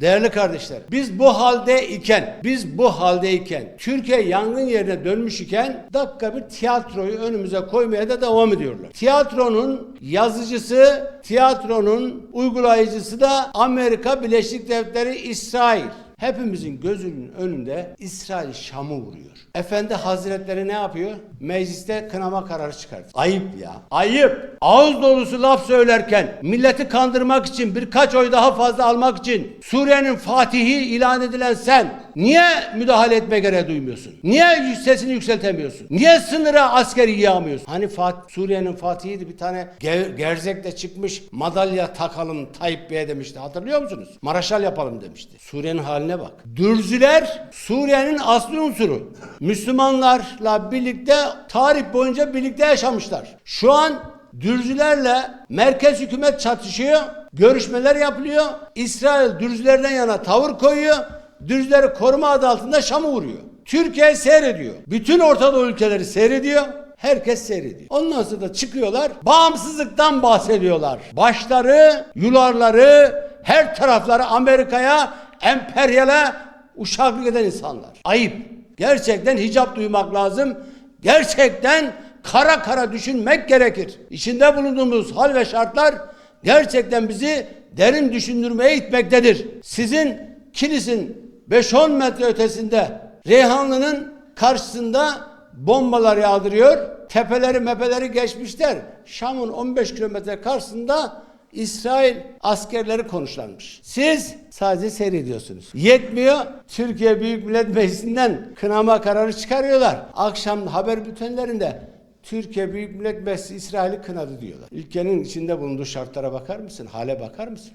Değerli kardeşler, biz bu halde iken, biz bu haldeyken, Türkiye yangın yerine dönmüş iken dakika bir tiyatroyu önümüze koymaya da devam ediyorlar. Tiyatronun yazıcısı, tiyatronun uygulayıcısı da Amerika Birleşik Devletleri İsrail. Hepimizin gözünün önünde İsrail Şam'ı vuruyor. Efendi Hazretleri ne yapıyor? Mecliste kınama kararı çıkartıyor. Ayıp ya. Ayıp. Ağız dolusu laf söylerken milleti kandırmak için birkaç oy daha fazla almak için Suriye'nin fatihi ilan edilen sen niye müdahale etme gereği duymuyorsun? Niye sesini yükseltemiyorsun? Niye sınıra askeri yağmıyorsun? Hani Fat Suriye'nin fatihiydi bir tane ge- gerzekle çıkmış madalya takalım Tayyip Bey'e demişti. Hatırlıyor musunuz? Maraşal yapalım demişti. Suriye'nin haline bak. Dürzüler Suriye'nin asli unsuru. Müslümanlarla birlikte tarih boyunca birlikte yaşamışlar. Şu an Dürzülerle merkez hükümet çatışıyor. Görüşmeler yapılıyor. İsrail Dürzülerden yana tavır koyuyor. Dürzüleri koruma adı altında Şam'ı vuruyor. Türkiye seyrediyor. Bütün Orta Doğu ülkeleri seyrediyor. Herkes seyrediyor. Ondan sonra da çıkıyorlar. Bağımsızlıktan bahsediyorlar. Başları, yularları, her tarafları Amerika'ya, emperyale uşaklık eden insanlar. Ayıp. Gerçekten hicap duymak lazım. Gerçekten kara kara düşünmek gerekir. İçinde bulunduğumuz hal ve şartlar gerçekten bizi derin düşündürmeye itmektedir. Sizin kilisin 5-10 metre ötesinde Reyhanlı'nın karşısında bombalar yağdırıyor. Tepeleri mepeleri geçmişler. Şam'ın 15 kilometre karşısında İsrail askerleri konuşlanmış. Siz sadece seyrediyorsunuz. Yetmiyor. Türkiye Büyük Millet Meclisi'nden kınama kararı çıkarıyorlar. Akşam haber bültenlerinde Türkiye Büyük Millet Meclisi İsrail'i kınadı diyorlar. Ülkenin içinde bulunduğu şartlara bakar mısın? Hale bakar mısın?